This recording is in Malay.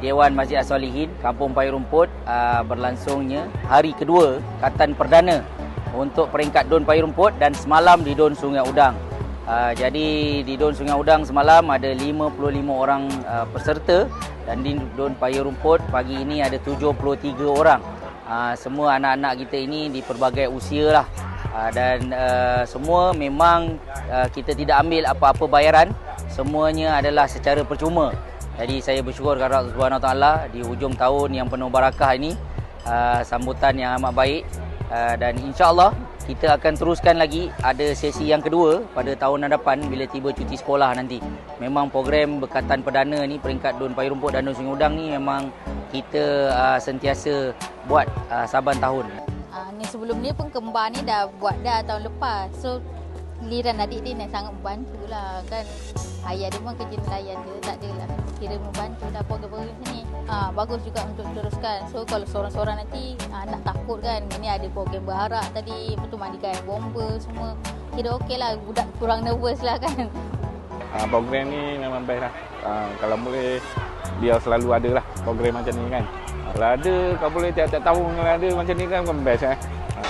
Dewan Masjid As-Solihin Kampung Pai Rumput ah, berlangsungnya hari kedua katan perdana untuk peringkat Dun Pai Rumput dan semalam di Dun Sungai Udang. Uh, jadi di Don Sungai Udang semalam ada 55 orang uh, peserta dan di Don Payung Rumput pagi ini ada 73 orang. Uh, semua anak-anak kita ini di pelbagai usia lah. Uh, dan uh, semua memang uh, kita tidak ambil apa-apa bayaran. Semuanya adalah secara percuma. Jadi saya bersyukur kepada Allah Subhanahu taala di hujung tahun yang penuh barakah ini uh, sambutan yang amat baik uh, dan insya-Allah kita akan teruskan lagi ada sesi yang kedua pada tahun hadapan bila tiba cuti sekolah nanti. Memang program berkatan perdana ni peringkat Dun Payung Rumput dan Dun Sungai Udang ni memang kita uh, sentiasa buat uh, saban tahun. Uh, ni sebelum ni pun kembar ni dah buat dah tahun lepas. So liran adik dia ni sangat membantu lah kan. Ayah dia pun kerja nelayan dia tak adalah kira membantu dah program-program ni. Ha, bagus juga untuk teruskan. So kalau seorang-seorang nanti ha, nak takut kan. Ini ada program berharap tadi. Betul mandikan bomba semua. Kira okey lah. Budak kurang nervous lah kan. Ha, program ni memang best lah. Ha, kalau boleh biar selalu ada lah program macam ni kan. Kalau ada, kalau boleh tiap-tiap tahun kalau ada macam ni kan, kan best eh. Ha.